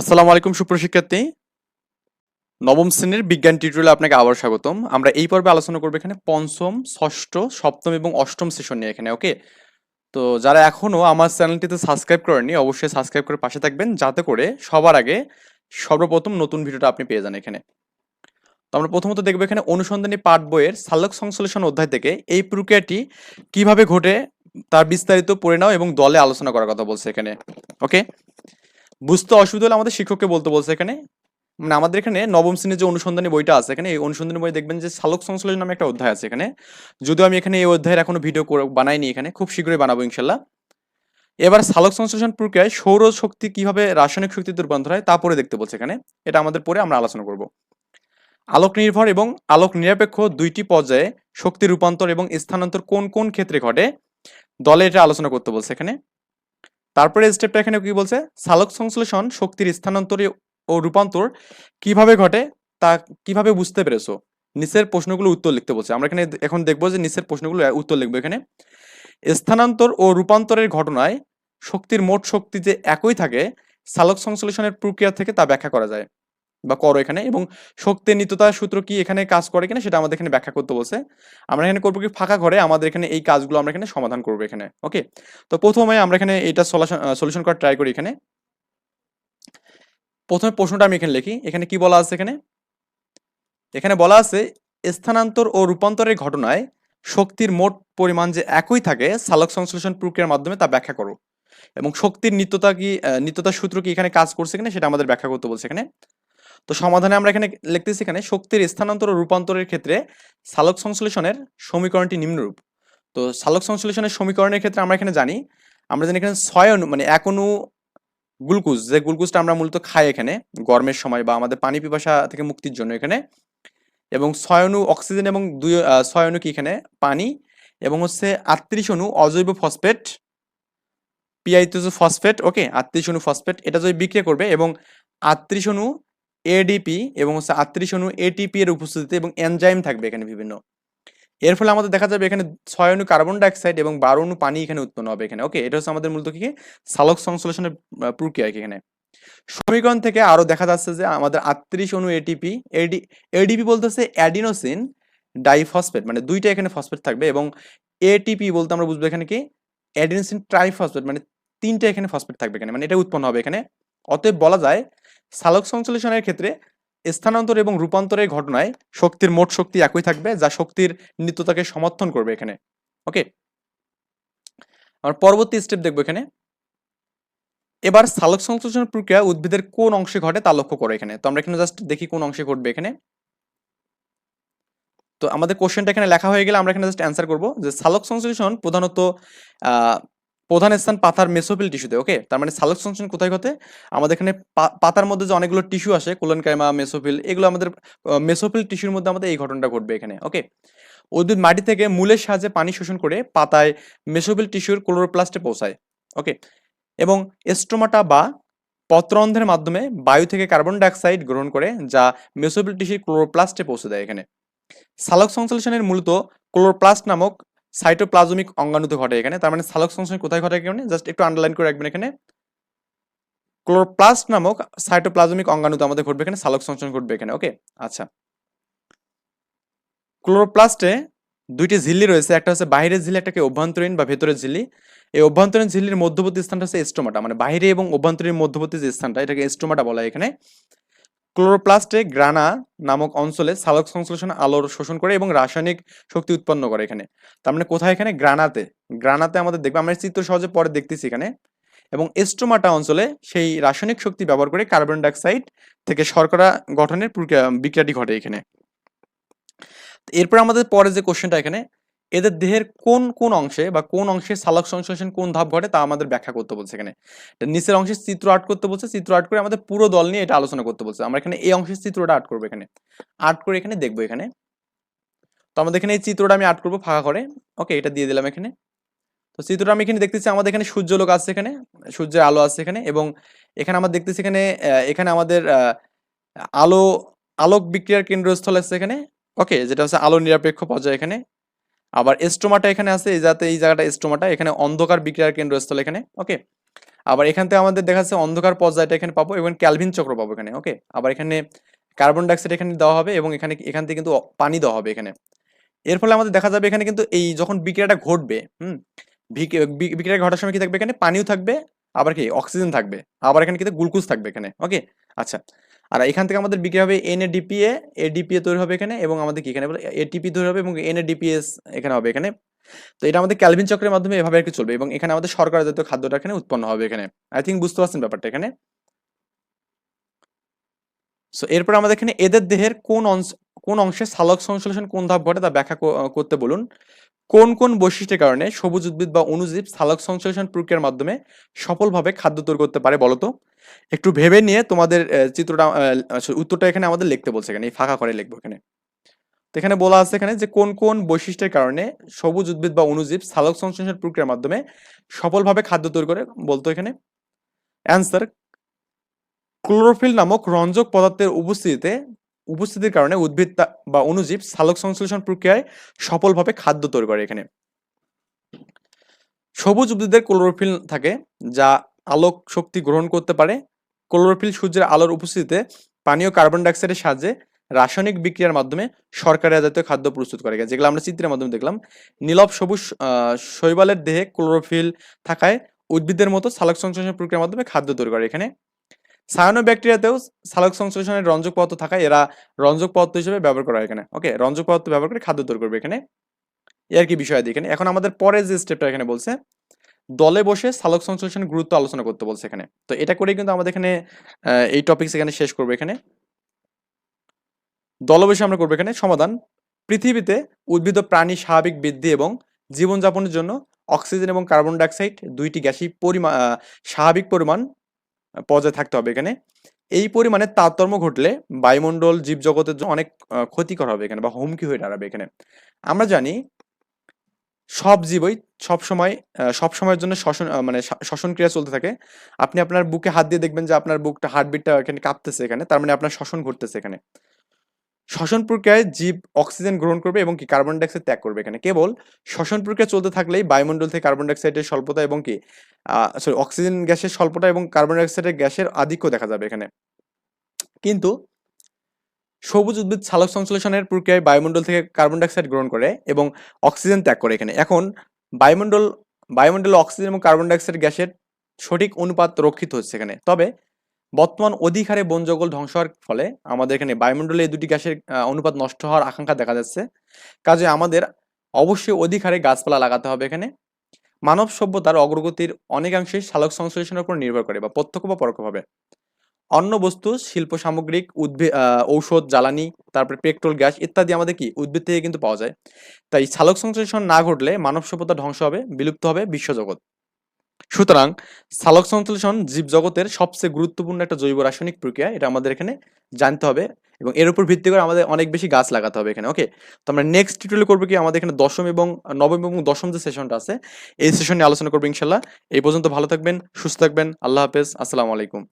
আসসালামু আলাইকুম সুপ্রশিক্ষার্থী নবম শ্রেণির বিজ্ঞান টিউটোরিয়ালে আপনাকে আবার স্বাগতম। আমরা এই পর্বে আলোচনা করব এখানে পঞ্চম, ষষ্ঠ, সপ্তম এবং অষ্টম সেশন নিয়ে এখানে, ওকে? তো যারা এখনও আমার চ্যানেলটিতে সাবস্ক্রাইব করেননি, অবশ্যই সাবস্ক্রাইব করে পাশে থাকবেন, যাতে করে সবার আগে সর্বপ্রথম নতুন ভিডিওটা আপনি পেয়ে যান এখানে। তো আমরা প্রথমত দেখব এখানে অনুসন্ধানী পাঠ বইয়ের সালোক সংশ্লেষণ অধ্যায় থেকে এই প্রক্রিয়াটি কীভাবে ঘটে, তার বিস্তারিত পরিণাম এবং দলে আলোচনা করার কথা বলছে এখানে, ওকে? বুঝতে অসুবিধা হলে আমাদের শিক্ষককে বলতে বলছে এখানে। মানে আমাদের এখানে নবম শ্রেণির যে অনুসন্ধানী বইটা আছে এখানে, এই অনুসন্ধানী বই দেখবেন যে সালোক সংশ্লেষণ নামে একটা অধ্যায় আছে এখানে। যদিও আমি এখানে এই অধ্যায়ের এখনও ভিডিও বানাইনি এখানে, খুব শীঘ্রই বানাবো ইনশাল্লাহ। এবার সালোক সংশ্লেষণ প্রক্রিয়ায় সৌর শক্তি কীভাবে রাসায়নিক শক্তিতে রূপান্তর হয় তা পরে দেখতে বলছে এখানে। এটা আমাদের পরে আমরা আলোচনা করব। আলোক নির্ভর এবং আলোক নিরপেক্ষ দুইটি পর্যায়ে শক্তি রূপান্তর এবং স্থানান্তর কোন কোন ক্ষেত্রে ঘটে, দলে এটা আলোচনা করতে বলছে এখানে। তারপরে স্টেপটা এখানে কি বলছে? সালক সংশ্লেষণ শক্তির স্থানান্তর ও রূপান্তর কীভাবে ঘটে তা কীভাবে বুঝতে পেরেছ? নিচের প্রশ্নগুলো উত্তর লিখতে বলছে। আমরা এখানে এখন দেখব যে নিচের প্রশ্নগুলো উত্তর লিখব এখানে। স্থানান্তর ও রূপান্তরের ঘটনায় শক্তির মোট শক্তি যে একই থাকে, সালক সংশ্লেষণের প্রক্রিয়া থেকে তা ব্যাখ্যা করা যায়। বা করো এখানে এবং শক্তির নিত্যতার সূত্র কি এখানে কাজ করে কিনা সেটা আমাদের এখানে ব্যাখ্যা করতে বলছে। আমরা এখানে করব কি ফাঁকা ঘরে আমাদের এখানে এই কাজগুলো আমরা এখানে সমাধান করব এখানে ওকে তো প্রথমে আমরা এখানে এটা সলিউশন করার ট্রাই করি এখানে। প্রথমে প্রশ্নটা আমি এখানে লিখি, এখানে কি বলা আছে এখানে? এখানে বলা আছে, স্থানান্তর ও রূপান্তরের ঘটনায় শক্তির মোট পরিমাণ যে একই থাকে, সালোক সংশ্লেষণ প্রক্রিয়ার মাধ্যমে তা ব্যাখ্যা করো। এবং শক্তির নিত্যতা কি নিত্যতার সূত্র কি এখানে কাজ করছে কিনা সেটা আমাদের ব্যাখ্যা করতে বলছে এখানে। তো সমাধানে আমরা এখানে লিখতেছি এখানে শক্তির স্থানান্তর রূপান্তরের ক্ষেত্রে সালোক সংশ্লেষণের সমীকরণটি নিম্নরূপ। তো সালক সংশ্লেষণের সমীকরণের ক্ষেত্রে আমরা এখানে জানি, আমরা জানি এখানে ছয় অনু মানে এক অনু গ্লুকোজ, যে গ্লুকোজটা আমরা মূলত খাই এখানে গরমের সময় বা আমাদের পানি পিপাসা থেকে মুক্তির জন্য এখানে। এবং ছয় অনু অক্সিজেন এবং দুই ছয় অনু কি এখানে? পানি। এবং হচ্ছে আটত্রিশ অনু অজৈব ফসফেট পিআইতোজ ফসফেট, ওকে? আটত্রিশ অনু ফসফেট, এটা যদি বিক্রিয়া করবে এবং আটত্রিশ অনু এডিপি এবং হচ্ছে আটত্রিশ অনু এটিপি এর উপস্থিতিতে এবং এনজাইম থাকবে এখানে বিভিন্ন। এর ফলে আমাদের দেখা যাবে এখানে ছয় অনু কার্বন ডাইঅক্সাইড এবং বারো অনু পানি এখানে উৎপন্ন হবে এখানে। ওকে এটা হচ্ছে আমাদের মূলত কি? সালোক সংশ্লেষণের প্রক্রিয়া এখানে। সমীকরণ থেকে আরও দেখা যাচ্ছে যে আমাদের আটত্রিশ অনু এটিপি এডি এডিপি বলতেছে অ্যাডিনোসিন ডাইফসফেট মানে দুইটা এখানে ফসফেট থাকবে এবং এটিপি বলতে আমরা বুঝব এখানে কি? অ্যাডিনোসিন ট্রাইফসফেট মানে তিনটা এখানে ফসফেট থাকবে এখানে মানে এটা উৎপন্ন হবে এখানে। অতএব বলা যায় সালোক সংশ্লেষণের ক্ষেত্রে স্থানান্তর এবং রূপান্তরের ঘটনায় শক্তির মোট শক্তি একই থাকবে, যা শক্তির নিত্যতাকে সমর্থন করবে এখানে। ওকে আর পরবর্তী স্টেপ দেখব এখানে। এবার সালোক সংশ্লেষণ প্রক্রিয়া উদ্ভিদের কোন অংশে ঘটে তা লক্ষ্য করো এখানে। তো আমরা এখানে জাস্ট দেখি কোন অংশে ঘটবে এখানে। তো আমাদের কোশ্চেনটা এখানে লেখা হয়ে গেলে আমরা এখানে জাস্ট অ্যান্সার করব যে সালোক সংশ্লেষণ প্রধানত প্রধান স্থান পাতার মেসোফিল টিস্যুতে ওকে তার মানে সালোক সংশ্লেষণ কোথায় ঘটে? আমাদের এখানে পাতার মধ্যে যে অনেকগুলো টিস্যু আসে, কোলনকাইমা মেসোফিল এগুলো আমাদের মেসোফিল টিস্যুর মধ্যে আমাদের এই ঘটনাটা ঘটবে এখানে ওকে উদ্ভিদ মাটি থেকে মূলের সাহায্যে পানি শোষণ করে পাতায় মেসোফিল টিস্যুর ক্লোরোপ্লাস্টে পৌঁছায় ওকে এবং এস্ট্রোমাটা বা পত্রন্ধের মাধ্যমে বায়ু থেকে কার্বন ডাইঅক্সাইড গ্রহণ করে, যা মেসোফিল টিস্যুর ক্লোরোপ্লাস্টে পৌঁছে দেয় এখানে। সালোক সংশ্লেষণের মূলত ক্লোরোপ্লাস্ট নামক সাইটোপ্লাজমিক অঙ্গাণুতে ঘটে এখানে। তার মানে সালোক সংশ্লেষণ কোথায় ঘটে এখানে? জাস্ট একটু আন্ডারলাইন করে রাখবেন এখানে। ক্লোরোপ্লাস্ট নামক সাইটোপ্লাজমিক অঙ্গাণুতে আমাদের ঘটবে এখানে, সালোক সংশ্লেষণ ঘটবে এখানে ওকে আচ্ছা। ক্লোরোপ্লাস্টে দুইটি ঝিল্লি রয়েছে, একটা হচ্ছে বাইরের ঝিল্লি একটাকে অভ্যন্তরীণ বা ভেতরের ঝিল্লি। এই অভ্যন্তরীণ ঝিল্লির মধ্যবর্তী স্থানটা হচ্ছে এস্টোমাটা মানে বাইরে এবং অভ্যন্তরীণ মধ্যবর্তী যে স্থানটা, এটাকে এস্টোমাটা বলা হয় এখানে। ক্লোরোপ্লাস্টে গ্রানা নামক অঞ্চলে সালোক সংশ্লেষণ আলোর শোষণ করে এবং রাসায়নিক শক্তি উৎপন্ন করে এখানে। তার মানে কোথায় এখানে? গ্রানাতে। গ্রানাতে আমাদের দেখব, আমরা চিত্র সহজে পরে দেখতেছি এখানে। এবং এস্ট্রোমাটা অঞ্চলে সেই রাসায়নিক শক্তি ব্যবহার করে কার্বন ডাইঅক্সাইড থেকে শর্করা গঠনের প্রক্রিয়া, বিক্রিয়াটি ঘটে এখানে। এরপর আমাদের পরে যে কোশ্চেনটা এখানে এদের দেহের কোন কোন অংশে বা কোন অংশে সালক সংশ্লেষণ কোন ধাপ ঘটে তা আমাদের ব্যাখ্যা করতে বলছে এখানে। নিচের অংশে চিত্র আর্ট করতে বলছে, চিত্র আর্ট করে আমাদের পুরো দল নিয়ে এটা আলোচনা করতে বলছে। আমরা এখানে এই অংশের চিত্রটা আর্ট করব এখানে। আর্ট করে এখানে দেখব এখানে। তো আমাদের এখানে এই চিত্রটা আমি আর্ট করব ফাঁকা করে। ওকে, এটা দিয়ে দিলাম এখানে। তো চিত্রটা আমি এখানে দেখতেছি, আমাদের এখানে সূর্যলোক আছে এখানে, সূর্যের আলো আছে এখানে এবং এখানে আমরা দেখতেছি এখানে এখানে আমাদের আলো, আলোক বিক্রিয়ার কেন্দ্রস্থল আছে এখানে। ওকে, যেটা হচ্ছে আলো নিরপেক্ষ পর্যায়ে এখানে। আবার এস্টোমাটা এখানে আছে, এই যাতে এই জায়গাটা এস্টোমাটা এখানে অন্ধকার বিক্রিয়ার কেন্দ্রস্থল এখানে, ওকে? আবার এখান থেকে আমাদের দেখা যাচ্ছে অন্ধকার পর্যায়টা এখানে পাবো এবং ক্যালভিন চক্র পাবো এখানে, ওকে? আবার এখানে কার্বন ডাইঅক্সাইড এখানে দেওয়া হবে এবং এখানে, এখান থেকে কিন্তু পানি দেওয়া হবে এখানে। এর ফলে আমাদের দেখা যাবে এখানে কিন্তু এই যখন বিক্রিয়াটা ঘটবে, হুম বিক্রিয়া ঘটার সময় কি থাকবে এখানে? পানিও থাকবে, আবার কি? অক্সিজেন থাকবে, আবার এখানে কিন্তু গ্লুকোজ থাকবে এখানে, ওকে? আচ্ছা আর এখান থেকে আমাদের বিক্রি হবে? এন এ এ ডিপিএ তৈরি হবে এখানে এবং আমাদের কি এখানে? এটিপি তৈরি হবে এবং এন এ এখানে হবে এখানে। তো এটা আমাদের ক্যালভিন চক্রের মাধ্যমে এভাবে আর কি চলবে এবং এখানে আমাদের সরকার জাতীয় খাদ্যটা এখানে উৎপন্ন হবে এখানে। আই থিঙ্ক বুঝতে পারছেন ব্যাপারটা এখানে। সো এরপর আমাদের এখানে এদের দেহের কোন অংশ, কোন অংশে সালক সংশ্লেষণ কোন ধাপ ঘটে তা ব্যাখ্যা করতে বলুন। কোন কোন বৈশিষ্ট্যের কারণে সবুজ উদ্ভিদ বা অণুজীব সালোক সংশ্লেষণ প্রক্রিয়ার মাধ্যমে সফলভাবে খাদ্য তৈরি করতে পারে বলতো? একটু ভেবে নিয়ে তোমাদের চিত্রটা উত্তরটা এখানে আমাদের লিখতে বলছে এখানে ফাঁকা করে লিখব এখানে। তো এখানে বলা আছে এখানে যে কোন কোন বৈশিষ্ট্যের কারণে সবুজ উদ্ভিদ বা অনুজীব সালোক সংশ্লেষণ প্রক্রিয়ার মাধ্যমে সফলভাবে খাদ্য তৈরি করে, বলতো এখানে। অ্যান্সার ক্লোরোফিল নামক রঞ্জক পদার্থের উপস্থিতিতে, উপস্থিতির কারণে উদ্ভিদ বা অনুজীব সালোক সংশ্লেষণ প্রক্রিয়ায় সফলভাবে খাদ্য তৈরি করে এখানে। সবুজ উদ্ভিদের ক্লোরোফিল থাকে, যা আলোক শক্তি গ্রহণ করতে পারে। ক্লোরোফিল সূর্যের আলোর উপস্থিতিতে পানীয় কার্বন ডাইঅক্সাইডের সাহায্যে রাসায়নিক বিক্রিয়ার মাধ্যমে শর্করা জাতীয় খাদ্য প্রস্তুত করে যেগুলো আমরা চিত্রের মাধ্যমে দেখলাম। নীলব সবুজ শৈবালের দেহে ক্লোরোফিল থাকায় উদ্ভিদের মতো সালোক সংশ্লেষণ প্রক্রিয়ার মাধ্যমে খাদ্য তৈরি করে এখানে। সায়ানো ব্যাকটেরিয়াতেও সালোক সংশ্লেষণের রঞ্জক পদার্থ থাকায় এরা রঞ্জক পদার্থ হিসেবে ব্যবহার করা হয় এখানে। ওকে রঞ্জক পদার্থ ব্যবহার করে খাদ্য তৈরি করবে এখানে। এর কি বিষয় এখানে? এখন আমাদের পরের যে স্টেপটা এখানে বলছে দলে বসে সালোক সংশ্লেষণের গুরুত্ব আলোচনা করতে বলছে এখানে। তো এটা করে কিন্তু আমাদের এখানে এই টপিকস এখানে শেষ করব এখানে। দলে বসে আমরা করব এখানে সমাধান। পৃথিবীতে উদ্ভিদ প্রাণী স্বাভাবিক বৃদ্ধি এবং জীবনযাপনের জন্য অক্সিজেন এবং কার্বন ডাইঅক্সাইড দুইটি গ্যাসই পরিমাণ স্বাভাবিক পরিমাণ পর্যায়ে থাকতে হবে এখানে। এই পরিমাণে তারতম্য ঘটলে বায়ুমণ্ডল জীবজগতের জন্য অনেক ক্ষতিকর হবে এখানে বা হুমকি হয়ে দাঁড়াবে এখানে। আমরা জানি সব জীবই সব সময় সব সময়ের জন্য শ্বসন মানে শ্বসন ক্রিয়া চলতে থাকে। আপনি আপনার বুকে হাত দিয়ে দেখবেন যে আপনার বুকটা হার্টবিটটা এখানে কাঁপতেছে এখানে, তার মানে আপনার শ্বসন ঘটতেছে এখানে। শ্বসন প্রক্রিয়ায় জীব অক্সিজেন গ্রহণ করবে এবং কি কার্বন ডাইঅক্সাইড ত্যাগ করবে এখানে। কেবল শ্বসন প্রক্রিয়া চলতে থাকলেই বায়ুমণ্ডল থেকে কার্বন ডাইঅক্সাইডের স্বল্পতা এবং কি সরি অক্সিজেন গ্যাসের স্বল্পতা এবং কার্বন ডাইঅক্সাইডের গ্যাসের আধিক্য দেখা যাবে এখানে। কিন্তু সবুজ উদ্ভিদ সালোক সংশ্লেষণের প্রক্রিয়ায় বায়ুমণ্ডল থেকে কার্বন ডাইঅক্সাইড গ্রহণ করে এবং অক্সিজেন ত্যাগ করে এখানে। এখন, বায়ুমণ্ডল, বায়ুমণ্ডলে অক্সিজেন এবং কার্বন ডাইঅক্সাইড গ্যাসের সঠিক অনুপাত রক্ষিত হচ্ছে এখানে। তবে, বর্তমান অধিক হারে বন জঙ্গল ধ্বংস হওয়ার ফলে আমাদের এখানে বায়ুমণ্ডলে এই দুটি গ্যাসের অনুপাত নষ্ট হওয়ার আকাঙ্ক্ষা দেখা যাচ্ছে। কাজে আমাদের অবশ্যই অধিক হারে গাছপালা লাগাতে হবে এখানে। মানব সভ্যতার অগ্রগতির অনেকাংশেই সালোক সংশ্লেষণের উপর নির্ভর করে বা প্রত্যক্ষ বা পরোক্ষভাবে অন্য বস্তু, শিল্প সামগ্রিক, উদ্ভিদ ঔষধ, জ্বালানি, তারপরে পেট্রোল, গ্যাস ইত্যাদি আমাদের কি? উদ্ভিদ থেকে কিন্তু পাওয়া যায়। তাই সালোক সংশ্লেষণ না ঘটলে মানব সভ্যতা ধ্বংস হবে, বিলুপ্ত হবে বিশ্বজগৎ। সুতরাং সালোক সংশ্লেষণ জীবজগতের সবচেয়ে গুরুত্বপূর্ণ একটা জৈব রাসায়নিক প্রক্রিয়া, এটা আমাদের এখানে জানতে হবে এবং এর উপর ভিত্তি করে আমাদের অনেক বেশি গাছ লাগাতে হবে এখানে ওকে তো আমরা নেক্সট টিউটোরিয়াল করব কি? আমাদের এখানে দশম এবং নবম এবং দশম যে সেশনটা আছে, এই সেশন নিয়ে আলোচনা করব ইনশাল্লাহ এই পর্যন্ত ভালো থাকবেন, সুস্থ থাকবেন, আল্লাহ হাফেজ, আসসালামু আলাইকুম।